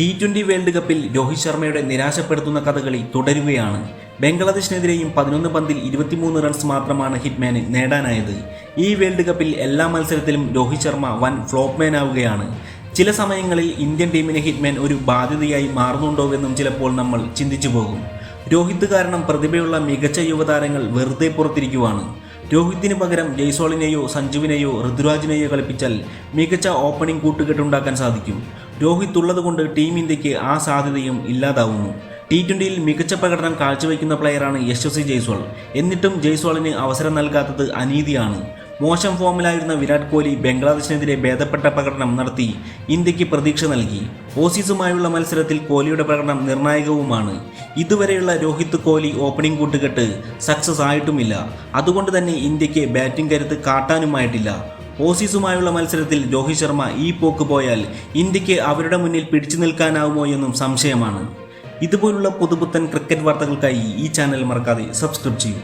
T twenty world കപ്പിൽ രോഹിത് ശർമ്മയുടെ നിരാശപ്പെടുത്തുന്ന കഥകളി തുടരുകയാണ്. ബംഗ്ലാദേശിനെതിരെയും പതിനൊന്ന് പന്തിൽ ഇരുപത്തിമൂന്ന് റൺസ് മാത്രമാണ് ഹിറ്റ്മാന് നേടാനായത്. ഈ വേൾഡ് കപ്പിൽ എല്ലാ മത്സരത്തിലും രോഹിത് ശർമ്മ വൻ ഫ്ലോപ്പ്മാൻ ആവുകയാണ്. ചില സമയങ്ങളിൽ ഇന്ത്യൻ ടീമിന് ഹിറ്റ്മാൻ ഒരു ബാധ്യതയായി മാറുന്നുണ്ടോവെന്നും ചിലപ്പോൾ നമ്മൾ ചിന്തിച്ചു പോകും. രോഹിത് കാരണം പ്രതിഭയുള്ള മികച്ച യുവതാരങ്ങൾ വെറുതെ പുറത്തിരിക്കുവാണ്. രോഹിത്തിന് പകരം ജയ്സോളിനെയോ സഞ്ജുവിനെയോ ഋതുരാജിനെയോ കളിപ്പിച്ചാൽ മികച്ച ഓപ്പണിംഗ് കൂട്ടുകെട്ടുണ്ടാക്കാൻ സാധിക്കും. രോഹിത് ഉള്ളതുകൊണ്ട് ടീം ഇന്ത്യയ്ക്ക് ആ സാധ്യതയും ഇല്ലാതാവുന്നു. ടി ട്വന്റിയിൽ മികച്ച പ്രകടനം കാഴ്ചവെക്കുന്ന പ്ലെയറാണ് യശസ്വി ജയ്സ്വാൾ. എന്നിട്ടും ജയ്സ്വാളിന് അവസരം നൽകാത്തത് അനീതിയാണ്. മോശം ഫോമിലായിരുന്ന വിരാട് കോഹ്ലി ബംഗ്ലാദേശിനെതിരെ ഭേദപ്പെട്ട പ്രകടനം നടത്തി ഇന്ത്യയ്ക്ക് പ്രതീക്ഷ നൽകി. ഓസീസുമായുള്ള മത്സരത്തിൽ കോഹ്ലിയുടെ പ്രകടനം നിർണായകവുമാണ്. ഇതുവരെയുള്ള രോഹിത് കോഹ്ലി ഓപ്പണിംഗ് കൂട്ടുകെട്ട് സക്സസ് ആയിട്ടുമില്ല. അതുകൊണ്ട് തന്നെ ഇന്ത്യയ്ക്ക് ബാറ്റിംഗ് കരുത്ത് കാട്ടാനുമായിട്ടില്ല. ഓസീസുമായുള്ള മത്സരത്തിൽ രോഹിത് ശർമ്മ ഈ പോക്ക് പോയാൽ ഇന്ത്യയ്ക്ക് അവരുടെ മുന്നിൽ പിടിച്ചു നിൽക്കാനാവുമോ എന്നും സംശയമാണ്. ഇതുപോലുള്ള പുതുപുത്തൻ ക്രിക്കറ്റ് വാർത്തകൾക്കായി ഈ ചാനൽ മറക്കാതെ സബ്സ്ക്രൈബ് ചെയ്യൂ.